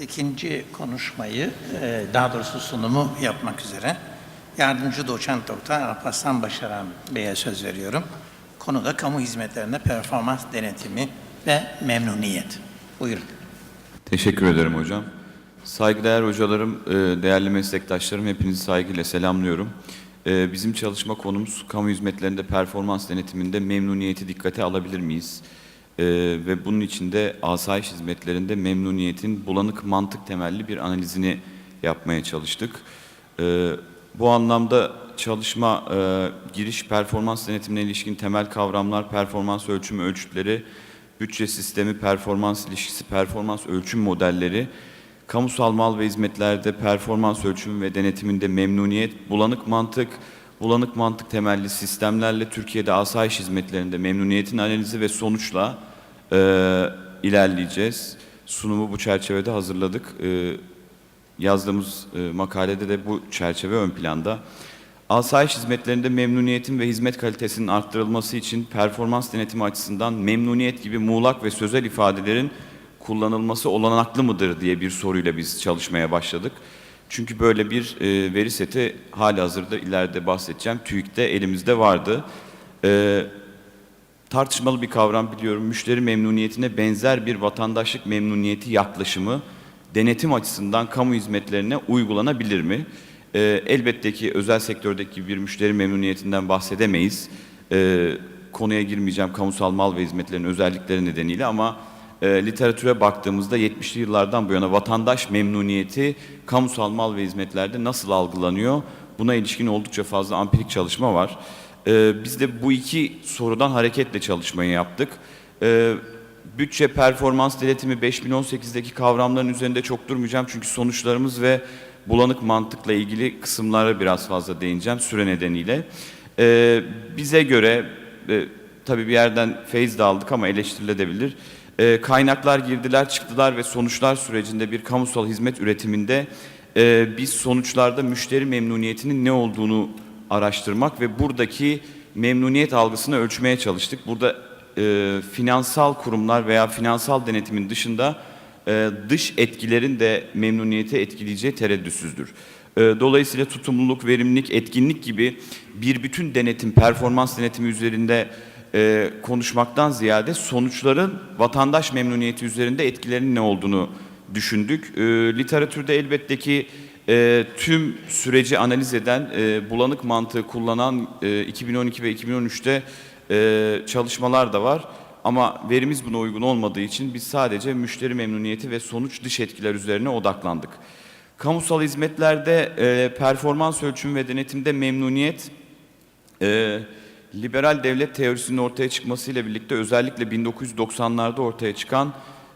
ikinci konuşmayı, e, daha doğrusu sunumu yapmak üzere yardımcı doçent doktor Alparslan Başaran Bey'e söz veriyorum. Konu da kamu hizmetlerinde performans denetimi ve memnuniyet. Buyurun. Teşekkür ederim hocam. Saygıdeğer hocalarım, e, değerli meslektaşlarım hepinizi saygıyla selamlıyorum. E, Bizim çalışma konumuz kamu hizmetlerinde performans denetiminde memnuniyeti dikkate alabilir miyiz? E, Ve bunun için de asayiş hizmetlerinde memnuniyetin bulanık mantık temelli bir analizini yapmaya çalıştık. E, Bu anlamda çalışma e, giriş performans denetimine ilişkin temel kavramlar, performans ölçümü ölçütleri, bütçe sistemi, performans ilişkisi, performans ölçüm modelleri, kamusal mal ve hizmetlerde performans ölçümü ve denetiminde memnuniyet, bulanık mantık, bulanık mantık temelli sistemlerle Türkiye'de asayiş hizmetlerinde memnuniyetin analizi ve sonuçla e, ilerleyeceğiz. Sunumu bu çerçevede hazırladık. E, yazdığımız e, makalede de bu çerçeve ön planda. Asayiş hizmetlerinde memnuniyetin ve hizmet kalitesinin arttırılması için performans denetimi açısından memnuniyet gibi muğlak ve sözel ifadelerin kullanılması olanaklı mıdır diye bir soruyla biz çalışmaya başladık. Çünkü böyle bir e, veri seti hali hazırda ileride bahsedeceğim TÜİK'te elimizde vardı. E, tartışmalı bir kavram biliyorum. Müşteri memnuniyetine benzer bir vatandaşlık memnuniyeti yaklaşımı denetim açısından kamu hizmetlerine uygulanabilir mi? Ee, elbette ki özel sektördeki bir müşteri memnuniyetinden bahsedemeyiz. Ee, konuya girmeyeceğim kamusal mal ve hizmetlerin özellikleri nedeniyle ama e, literatüre baktığımızda 70'li yıllardan bu yana vatandaş memnuniyeti kamusal mal ve hizmetlerde nasıl algılanıyor? Buna ilişkin oldukça fazla ampirik çalışma var. Ee, biz de bu iki sorudan hareketle çalışmayı yaptık. Ee, bütçe performans denetimi 5018'deki kavramların üzerinde çok durmayacağım çünkü sonuçlarımız ve bulanık mantıkla ilgili kısımlara biraz fazla değineceğim süre nedeniyle. Ee, bize göre e, tabii bir yerden feyiz de aldık ama eleştirilebilir. Ee, kaynaklar, girdiler, çıktılar ve sonuçlar sürecinde bir kamusal hizmet üretiminde e, biz sonuçlarda müşteri memnuniyetinin ne olduğunu araştırmak ve buradaki memnuniyet algısını ölçmeye çalıştık. Burada e, finansal kurumlar veya finansal denetimin dışında e, dış etkilerin de memnuniyeti etkileyeceği tereddütsüzdür. E, dolayısıyla tutumluluk, verimlilik, etkinlik gibi bir bütün denetim, performans denetimi üzerinde e, konuşmaktan ziyade sonuçların vatandaş memnuniyeti üzerinde etkilerinin ne olduğunu düşündük. E, literatürde elbette ki e, tüm süreci analiz eden, e, bulanık mantığı kullanan e, 2012 ve 2013'te e, çalışmalar da var. Ama verimiz buna uygun olmadığı için biz sadece müşteri memnuniyeti ve sonuç dış etkiler üzerine odaklandık. Kamusal hizmetlerde e, performans ölçümü ve denetimde memnuniyet e, liberal devlet teorisinin ortaya çıkmasıyla birlikte özellikle 1990'larda ortaya çıkan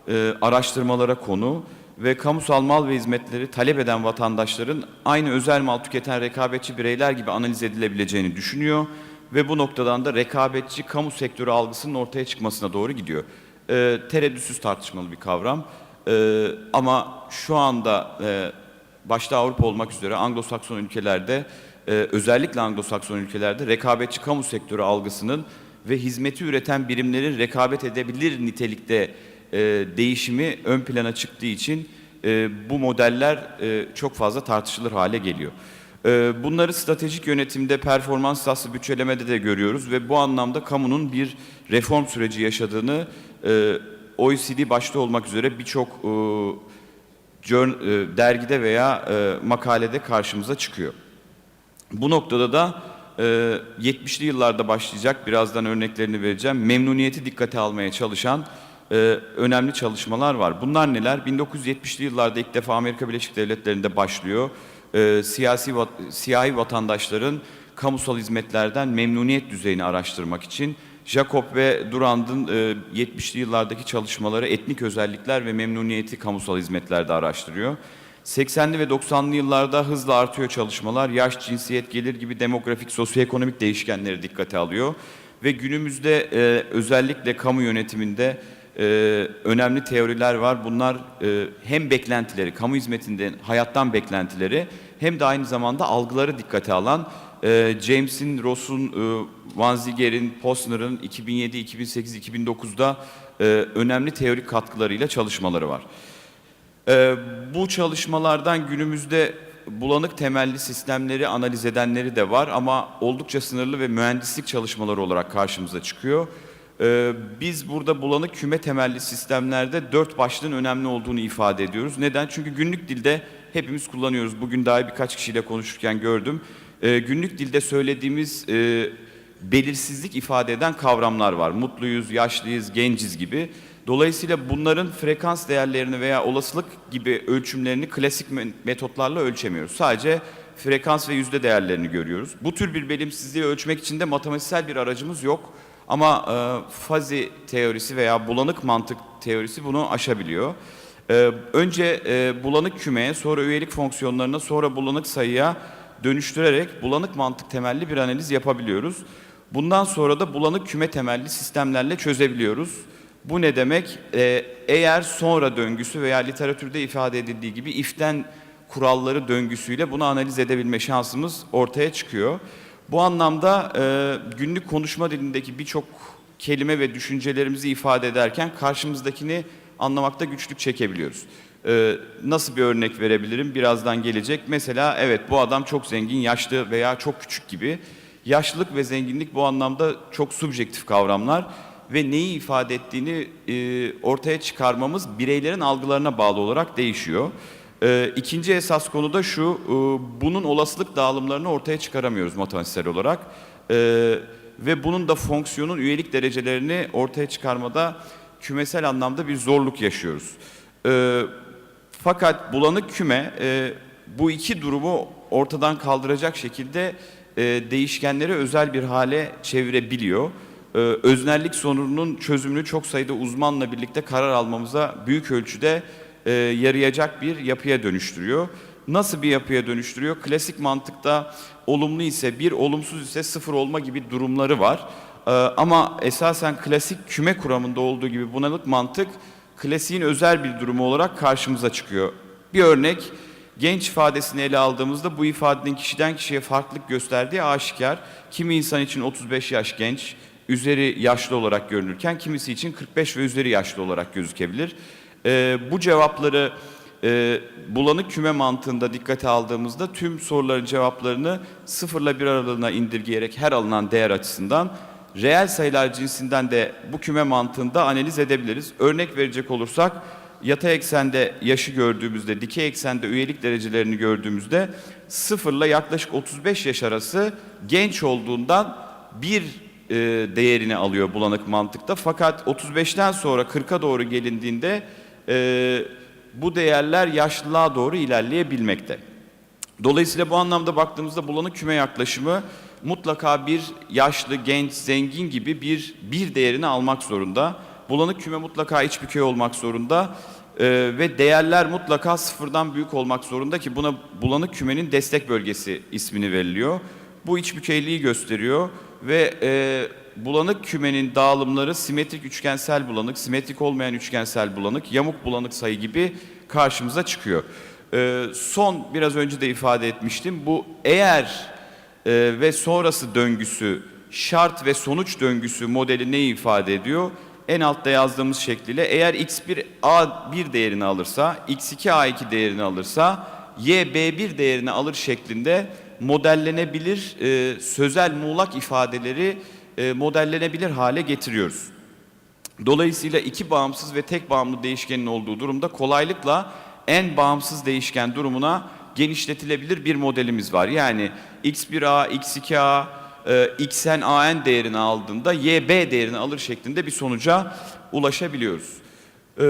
e, araştırmalara konu ve kamusal mal ve hizmetleri talep eden vatandaşların aynı özel mal tüketen rekabetçi bireyler gibi analiz edilebileceğini düşünüyor ve bu noktadan da rekabetçi kamu sektörü algısının ortaya çıkmasına doğru gidiyor. E, tereddütsüz tartışmalı bir kavram E, ama şu anda e, başta Avrupa olmak üzere Anglo-Sakson ülkelerde e, özellikle Anglo-Sakson ülkelerde rekabetçi kamu sektörü algısının ve hizmeti üreten birimlerin rekabet edebilir nitelikte e, değişimi ön plana çıktığı için e, bu modeller e, çok fazla tartışılır hale geliyor. E, bunları stratejik yönetimde, performans esaslı bütçelemede de görüyoruz ve bu anlamda kamunun bir reform süreci yaşadığını e, OECD başta olmak üzere birçok e, e, dergide veya e, makalede karşımıza çıkıyor. Bu noktada da e, 70'li yıllarda başlayacak, birazdan örneklerini vereceğim, memnuniyeti dikkate almaya çalışan e, önemli çalışmalar var. Bunlar neler? 1970'li yıllarda ilk defa Amerika Birleşik Devletleri'nde başlıyor. E, siyasi vat- siyahi vatandaşların kamusal hizmetlerden memnuniyet düzeyini araştırmak için Jacob ve Durand'ın e, 70'li yıllardaki çalışmaları etnik özellikler ve memnuniyeti kamusal hizmetlerde araştırıyor. 80'li ve 90'lı yıllarda hızla artıyor çalışmalar. Yaş, cinsiyet, gelir gibi demografik, sosyoekonomik değişkenleri dikkate alıyor. Ve günümüzde e, özellikle kamu yönetiminde e, önemli teoriler var. Bunlar e, hem beklentileri, kamu hizmetinde hayattan beklentileri hem de aynı zamanda algıları dikkate alan e, James'in, Ross'un, e, Van Zieger'in, Posner'ın 2007, 2008, 2009'da e, önemli teorik katkılarıyla çalışmaları var. Ee, bu çalışmalardan günümüzde bulanık temelli sistemleri analiz edenleri de var ama oldukça sınırlı ve mühendislik çalışmaları olarak karşımıza çıkıyor. Ee, biz burada bulanık küme temelli sistemlerde dört başlığın önemli olduğunu ifade ediyoruz. Neden? Çünkü günlük dilde hepimiz kullanıyoruz. Bugün daha birkaç kişiyle konuşurken gördüm. Ee, günlük dilde söylediğimiz e, belirsizlik ifade eden kavramlar var. Mutluyuz, yaşlıyız, genciz gibi. Dolayısıyla bunların frekans değerlerini veya olasılık gibi ölçümlerini klasik me- metotlarla ölçemiyoruz. Sadece frekans ve yüzde değerlerini görüyoruz. Bu tür bir belirsizliği ölçmek için de matematiksel bir aracımız yok. Ama e, fazi teorisi veya bulanık mantık teorisi bunu aşabiliyor. E, önce e, bulanık kümeye, sonra üyelik fonksiyonlarına, sonra bulanık sayıya dönüştürerek bulanık mantık temelli bir analiz yapabiliyoruz. Bundan sonra da bulanık küme temelli sistemlerle çözebiliyoruz. Bu ne demek? Ee, eğer sonra döngüsü veya literatürde ifade edildiği gibi iften kuralları döngüsüyle bunu analiz edebilme şansımız ortaya çıkıyor. Bu anlamda e, günlük konuşma dilindeki birçok kelime ve düşüncelerimizi ifade ederken karşımızdakini anlamakta güçlük çekebiliyoruz. Ee, nasıl bir örnek verebilirim? Birazdan gelecek. Mesela evet bu adam çok zengin, yaşlı veya çok küçük gibi. Yaşlılık ve zenginlik bu anlamda çok subjektif kavramlar ve neyi ifade ettiğini e, ortaya çıkarmamız bireylerin algılarına bağlı olarak değişiyor. Ee, ikinci esas konu da şu, e, bunun olasılık dağılımlarını ortaya çıkaramıyoruz matematiksel olarak. Ee, ve bunun da fonksiyonun üyelik derecelerini ortaya çıkarmada kümesel anlamda bir zorluk yaşıyoruz. Ee, fakat bulanık küme e, bu iki durumu ortadan kaldıracak şekilde e, değişkenleri özel bir hale çevirebiliyor. Ee, öznellik sorununun çözümünü çok sayıda uzmanla birlikte karar almamıza büyük ölçüde e, yarayacak bir yapıya dönüştürüyor. Nasıl bir yapıya dönüştürüyor? Klasik mantıkta olumlu ise bir, olumsuz ise sıfır olma gibi durumları var. Ee, ama esasen klasik küme kuramında olduğu gibi bunalık mantık klasiğin özel bir durumu olarak karşımıza çıkıyor. Bir örnek, genç ifadesini ele aldığımızda bu ifadenin kişiden kişiye farklılık gösterdiği aşikar. Kimi insan için 35 yaş genç, üzeri yaşlı olarak görünürken kimisi için 45 ve üzeri yaşlı olarak gözükebilir. Ee, bu cevapları e, bulanık küme mantığında dikkate aldığımızda tüm soruların cevaplarını sıfırla bir aralığına indirgeyerek her alınan değer açısından reel sayılar cinsinden de bu küme mantığında analiz edebiliriz. Örnek verecek olursak yatay eksende yaşı gördüğümüzde, dikey eksende üyelik derecelerini gördüğümüzde sıfırla yaklaşık 35 yaş arası genç olduğundan bir e, değerini alıyor bulanık mantıkta. Fakat 35'ten sonra 40'a doğru gelindiğinde e, bu değerler yaşlılığa doğru ilerleyebilmekte. Dolayısıyla bu anlamda baktığımızda bulanık küme yaklaşımı mutlaka bir yaşlı, genç, zengin gibi bir bir değerini almak zorunda. Bulanık küme mutlaka iç bükey olmak zorunda Ee, ve değerler mutlaka sıfırdan büyük olmak zorunda ki buna bulanık kümenin destek bölgesi ismini veriliyor. Bu iç bükeyliği gösteriyor ve e, bulanık kümenin dağılımları simetrik üçgensel bulanık, simetrik olmayan üçgensel bulanık, yamuk bulanık sayı gibi karşımıza çıkıyor. Ee, son biraz önce de ifade etmiştim. Bu eğer e, ve sonrası döngüsü, şart ve sonuç döngüsü modeli neyi ifade ediyor? En altta yazdığımız şekliyle eğer x1 a1 değerini alırsa, x2 a2 değerini alırsa, y b1 değerini alır şeklinde modellenebilir e, sözel muğlak ifadeleri e, modellenebilir hale getiriyoruz. Dolayısıyla iki bağımsız ve tek bağımlı değişkenin olduğu durumda kolaylıkla en bağımsız değişken durumuna genişletilebilir bir modelimiz var. Yani x1a, x2a, e, xn an değerini aldığında yb değerini alır şeklinde bir sonuca ulaşabiliyoruz. E,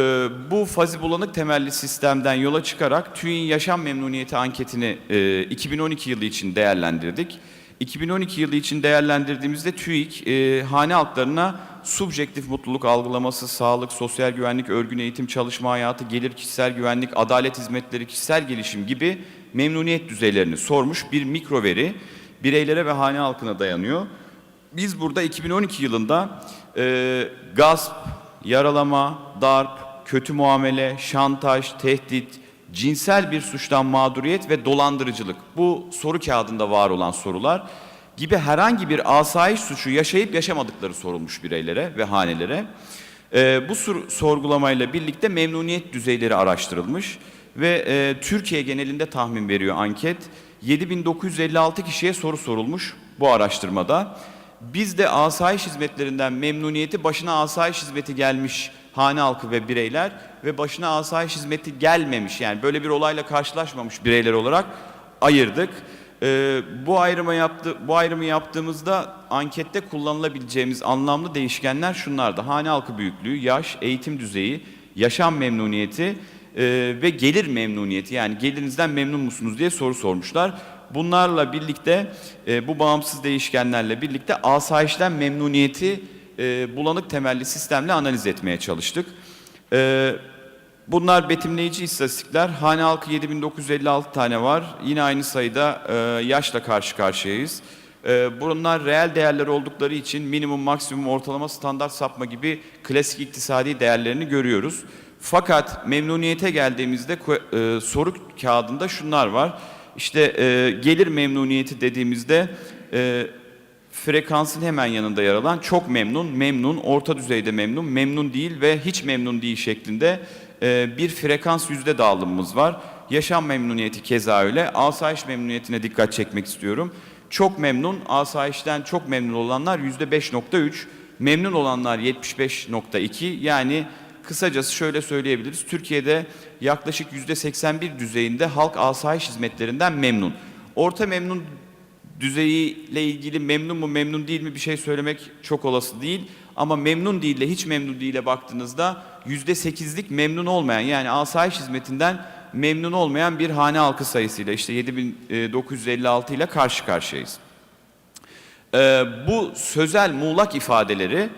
bu fazi bulanık temelli sistemden yola çıkarak TÜİ'nin yaşam memnuniyeti anketini e, 2012 yılı için değerlendirdik. 2012 yılı için değerlendirdiğimizde TÜİK e, hane halklarına subjektif mutluluk algılaması, sağlık, sosyal güvenlik, örgün eğitim, çalışma hayatı, gelir, kişisel güvenlik, adalet hizmetleri, kişisel gelişim gibi memnuniyet düzeylerini sormuş bir mikro veri bireylere ve hane halkına dayanıyor. Biz burada 2012 yılında e, gasp, yaralama, darp, kötü muamele, şantaj, tehdit, cinsel bir suçtan mağduriyet ve dolandırıcılık bu soru kağıdında var olan sorular gibi herhangi bir asayiş suçu yaşayıp yaşamadıkları sorulmuş bireylere ve hanelere. E, bu sor- sorgulamayla birlikte memnuniyet düzeyleri araştırılmış ve e, Türkiye genelinde tahmin veriyor anket. 7956 kişiye soru sorulmuş bu araştırmada. Biz de asayiş hizmetlerinden memnuniyeti başına asayiş hizmeti gelmiş hane halkı ve bireyler ve başına asayiş hizmeti gelmemiş yani böyle bir olayla karşılaşmamış bireyler olarak ayırdık. Ee, bu ayrımı yaptı bu ayrımı yaptığımızda ankette kullanılabileceğimiz anlamlı değişkenler şunlardı. Hane halkı büyüklüğü, yaş, eğitim düzeyi, yaşam memnuniyeti e, ve gelir memnuniyeti yani gelirinizden memnun musunuz diye soru sormuşlar. Bunlarla birlikte e, bu bağımsız değişkenlerle birlikte asayişten memnuniyeti e, bulanık temelli sistemle analiz etmeye çalıştık. E, bunlar betimleyici istatistikler. Hane halkı 7956 tane var. Yine aynı sayıda e, yaşla karşı karşıyayız. E, bunlar reel değerler oldukları için minimum, maksimum, ortalama, standart sapma gibi klasik iktisadi değerlerini görüyoruz. Fakat memnuniyete geldiğimizde e, soru kağıdında şunlar var. İşte e, gelir memnuniyeti dediğimizde e, frekansın hemen yanında yer alan çok memnun, memnun, orta düzeyde memnun, memnun değil ve hiç memnun değil şeklinde e, bir frekans yüzde dağılımımız var. Yaşam memnuniyeti keza öyle. Asayiş memnuniyetine dikkat çekmek istiyorum. Çok memnun, asayişten çok memnun olanlar yüzde 5.3, memnun olanlar 75.2 yani Kısacası şöyle söyleyebiliriz. Türkiye'de yaklaşık %81 düzeyinde halk asayiş hizmetlerinden memnun. Orta memnun düzeyiyle ilgili memnun mu memnun değil mi bir şey söylemek çok olası değil. Ama memnun değil ile hiç memnun değile baktığınızda %8'lik memnun olmayan yani asayiş hizmetinden memnun olmayan bir hane halkı sayısıyla işte 7956 ile karşı karşıyayız. Ee, bu sözel muğlak ifadeleri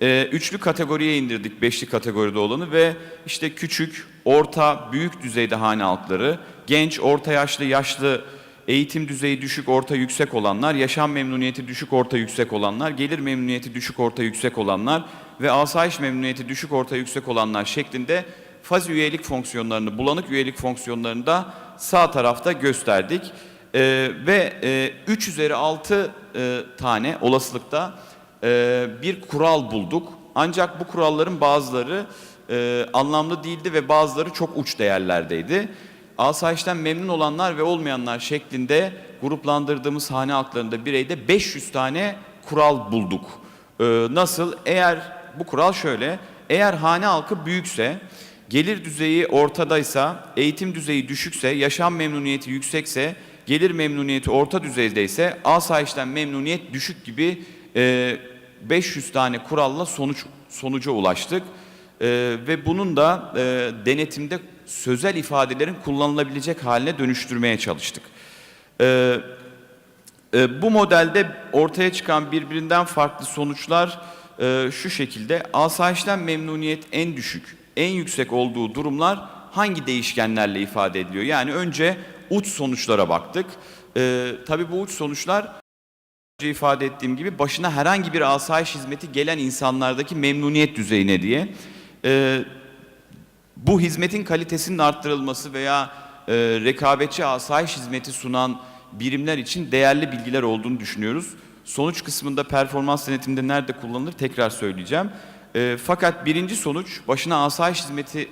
e, üçlü kategoriye indirdik, beşli kategoride olanı ve işte küçük, orta, büyük düzeyde hane halkları, genç, orta yaşlı, yaşlı, eğitim düzeyi düşük, orta, yüksek olanlar, yaşam memnuniyeti düşük, orta, yüksek olanlar, gelir memnuniyeti düşük, orta, yüksek olanlar ve asayiş memnuniyeti düşük, orta, yüksek olanlar şeklinde faz üyelik fonksiyonlarını, bulanık üyelik fonksiyonlarını da sağ tarafta gösterdik. Ee, ve e, 3 üzeri 6 e, tane olasılıkta e, bir kural bulduk. Ancak bu kuralların bazıları e, anlamlı değildi ve bazıları çok uç değerlerdeydi. Asayişten memnun olanlar ve olmayanlar şeklinde gruplandırdığımız hane halklarında bireyde 500 tane kural bulduk. E, nasıl? Eğer bu kural şöyle, eğer hane halkı büyükse, gelir düzeyi ortadaysa, eğitim düzeyi düşükse, yaşam memnuniyeti yüksekse, gelir memnuniyeti orta düzeydeyse, asayişten memnuniyet düşük gibi e, 500 tane kuralla sonuç sonuca ulaştık. E, ve bunun da e, denetimde sözel ifadelerin kullanılabilecek haline dönüştürmeye çalıştık. E, e, bu modelde ortaya çıkan birbirinden farklı sonuçlar e, şu şekilde. Asayişten memnuniyet en düşük, en yüksek olduğu durumlar hangi değişkenlerle ifade ediliyor? Yani önce uç sonuçlara baktık. E, tabii bu uç sonuçlar önce ifade ettiğim gibi başına herhangi bir asayiş hizmeti gelen insanlardaki memnuniyet düzeyine diye. E, bu hizmetin kalitesinin arttırılması veya e, rekabetçi asayiş hizmeti sunan birimler için değerli bilgiler olduğunu düşünüyoruz. Sonuç kısmında performans denetiminde nerede kullanılır tekrar söyleyeceğim. E, fakat birinci sonuç başına asayiş hizmeti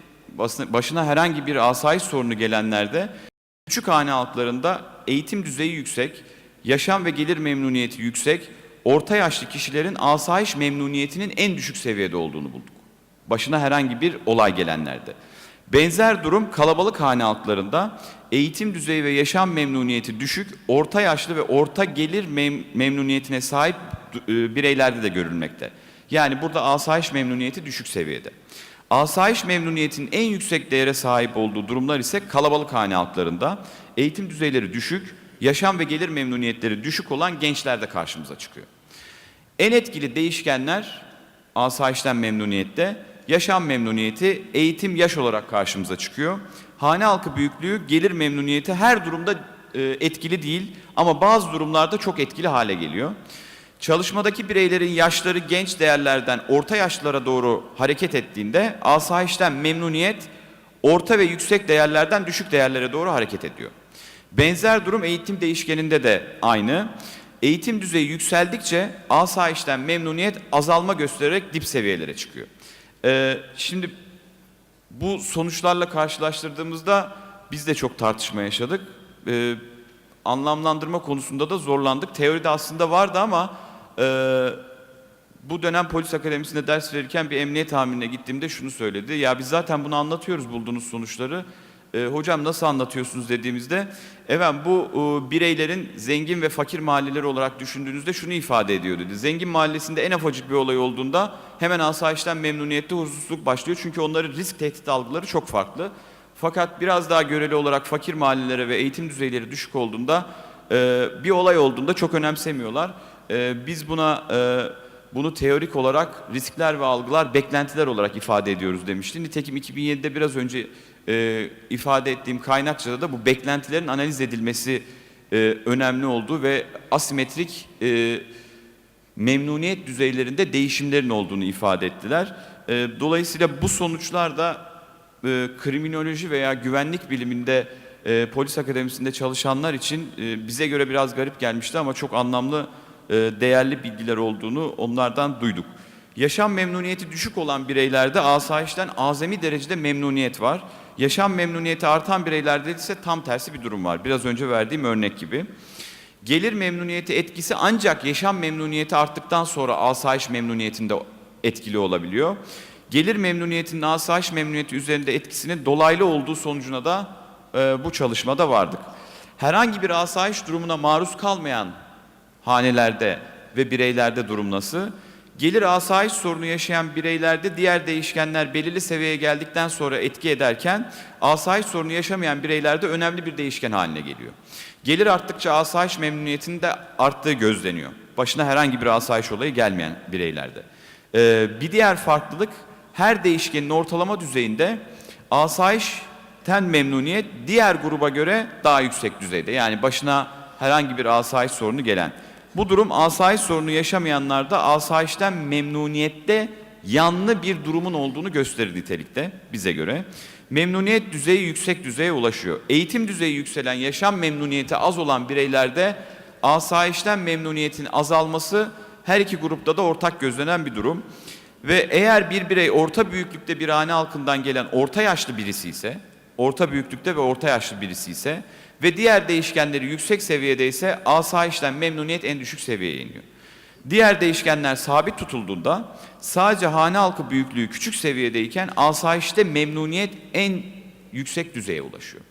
başına herhangi bir asayiş sorunu gelenlerde küçük hane halklarında eğitim düzeyi yüksek, yaşam ve gelir memnuniyeti yüksek, orta yaşlı kişilerin asayiş memnuniyetinin en düşük seviyede olduğunu bulduk başına herhangi bir olay gelenlerde. Benzer durum kalabalık hane halklarında eğitim düzeyi ve yaşam memnuniyeti düşük, orta yaşlı ve orta gelir mem- memnuniyetine sahip e, bireylerde de görülmekte. Yani burada asayiş memnuniyeti düşük seviyede. Asayiş memnuniyetinin en yüksek değere sahip olduğu durumlar ise kalabalık hane halklarında eğitim düzeyleri düşük, yaşam ve gelir memnuniyetleri düşük olan gençlerde karşımıza çıkıyor. En etkili değişkenler asayişten memnuniyette, yaşam memnuniyeti, eğitim yaş olarak karşımıza çıkıyor. Hane halkı büyüklüğü, gelir memnuniyeti her durumda e, etkili değil ama bazı durumlarda çok etkili hale geliyor. Çalışmadaki bireylerin yaşları genç değerlerden orta yaşlılara doğru hareket ettiğinde asayişten memnuniyet orta ve yüksek değerlerden düşük değerlere doğru hareket ediyor. Benzer durum eğitim değişkeninde de aynı. Eğitim düzeyi yükseldikçe asayişten memnuniyet azalma göstererek dip seviyelere çıkıyor. Ee, şimdi bu sonuçlarla karşılaştırdığımızda biz de çok tartışma yaşadık. Ee, anlamlandırma konusunda da zorlandık. Teoride aslında vardı ama e, bu dönem polis akademisinde ders verirken bir emniyet amirine gittiğimde şunu söyledi. Ya biz zaten bunu anlatıyoruz bulduğunuz sonuçları. E, hocam nasıl anlatıyorsunuz dediğimizde efendim bu e, bireylerin zengin ve fakir mahalleleri olarak düşündüğünüzde şunu ifade ediyor dedi. Zengin mahallesinde en afacık bir olay olduğunda hemen asayişten memnuniyette huzursuzluk başlıyor. Çünkü onların risk tehdit algıları çok farklı. Fakat biraz daha göreli olarak fakir mahallelere ve eğitim düzeyleri düşük olduğunda e, bir olay olduğunda çok önemsemiyorlar. E, biz buna e, bunu teorik olarak riskler ve algılar, beklentiler olarak ifade ediyoruz demişti. Nitekim 2007'de biraz önce e, ifade ettiğim kaynakçada da bu beklentilerin analiz edilmesi e, önemli olduğu ve asimetrik e, memnuniyet düzeylerinde değişimlerin olduğunu ifade ettiler. E, dolayısıyla bu sonuçlar da e, kriminoloji veya güvenlik biliminde e, polis akademisinde çalışanlar için e, bize göre biraz garip gelmişti ama çok anlamlı e, değerli bilgiler olduğunu onlardan duyduk. Yaşam memnuniyeti düşük olan bireylerde asayişten azami derecede memnuniyet var. Yaşam memnuniyeti artan bireylerde ise tam tersi bir durum var. Biraz önce verdiğim örnek gibi. Gelir memnuniyeti etkisi ancak yaşam memnuniyeti arttıktan sonra asayiş memnuniyetinde etkili olabiliyor. Gelir memnuniyetinin asayiş memnuniyeti üzerinde etkisinin dolaylı olduğu sonucuna da e, bu çalışmada vardık. Herhangi bir asayiş durumuna maruz kalmayan hanelerde ve bireylerde durum nasıl? Gelir asayiş sorunu yaşayan bireylerde diğer değişkenler belirli seviyeye geldikten sonra etki ederken asayiş sorunu yaşamayan bireylerde önemli bir değişken haline geliyor. Gelir arttıkça asayiş memnuniyetinin de arttığı gözleniyor. Başına herhangi bir asayiş olayı gelmeyen bireylerde. Ee, bir diğer farklılık her değişkenin ortalama düzeyinde asayişten memnuniyet diğer gruba göre daha yüksek düzeyde. Yani başına herhangi bir asayiş sorunu gelen. Bu durum asayiş sorunu yaşamayanlarda asayişten memnuniyette yanlı bir durumun olduğunu gösterir nitelikte bize göre. Memnuniyet düzeyi yüksek düzeye ulaşıyor. Eğitim düzeyi yükselen, yaşam memnuniyeti az olan bireylerde asayişten memnuniyetin azalması her iki grupta da ortak gözlenen bir durum. Ve eğer bir birey orta büyüklükte bir hane halkından gelen orta yaşlı birisi ise, orta büyüklükte ve orta yaşlı birisi ise ve diğer değişkenleri yüksek seviyede ise asayişten memnuniyet en düşük seviyeye iniyor. Diğer değişkenler sabit tutulduğunda sadece hane halkı büyüklüğü küçük seviyedeyken asayişte memnuniyet en yüksek düzeye ulaşıyor.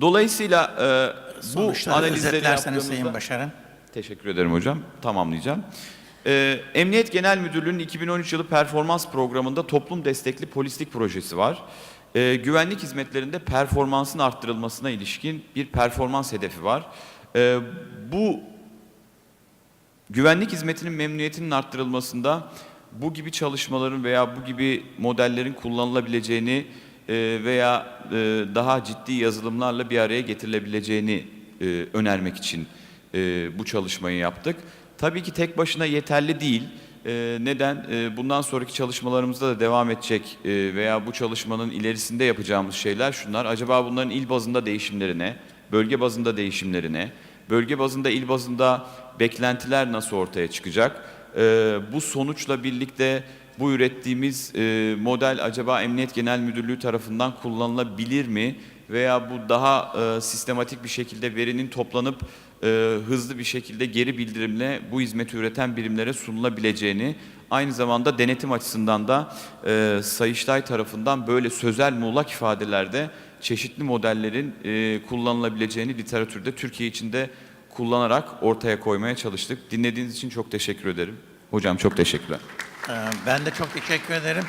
Dolayısıyla e, bu analizleri özetlerseniz Sayın yaptığımızda... Başaran. Teşekkür ederim hocam. Tamamlayacağım. Ee, Emniyet Genel Müdürlüğü'nün 2013 yılı performans programında toplum destekli polislik projesi var. Ee, güvenlik hizmetlerinde performansın arttırılmasına ilişkin bir performans hedefi var. Ee, bu güvenlik hizmetinin memnuniyetinin arttırılmasında bu gibi çalışmaların veya bu gibi modellerin kullanılabileceğini e, veya e, daha ciddi yazılımlarla bir araya getirilebileceğini e, önermek için e, bu çalışmayı yaptık. Tabii ki tek başına yeterli değil. E, neden? E, bundan sonraki çalışmalarımızda da devam edecek e, veya bu çalışmanın ilerisinde yapacağımız şeyler şunlar. Acaba bunların il bazında değişimlerine, bölge bazında değişimlerine, bölge bazında, il bazında beklentiler nasıl ortaya çıkacak? Bu sonuçla birlikte bu ürettiğimiz e, model acaba Emniyet Genel Müdürlüğü tarafından kullanılabilir mi? Veya bu daha e, sistematik bir şekilde verinin toplanıp e, hızlı bir şekilde geri bildirimle bu hizmeti üreten birimlere sunulabileceğini, aynı zamanda denetim açısından da e, Sayıştay tarafından böyle sözel muğlak ifadelerde çeşitli modellerin e, kullanılabileceğini literatürde Türkiye içinde kullanarak ortaya koymaya çalıştık. Dinlediğiniz için çok teşekkür ederim. Hocam çok teşekkürler. Ee, Ben de çok teşekkür ederim.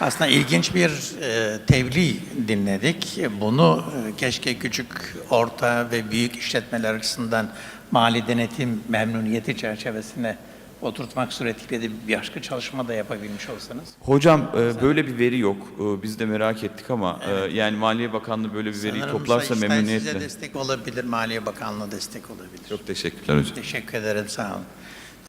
Aslında ilginç bir e, tebliğ dinledik. Bunu e, keşke küçük, orta ve büyük işletmeler açısından mali denetim memnuniyeti çerçevesine oturtmak suretiyle de bir başka çalışma da yapabilmiş olsanız. Hocam e, böyle bir veri yok. E, Biz de merak ettik ama e, yani Maliye Bakanlığı böyle bir veriyi Sanırım toplarsa memnuniyetle. Size destek olabilir, Maliye Bakanlığı destek olabilir. Çok teşekkürler hocam. Teşekkür ederim, sağ olun.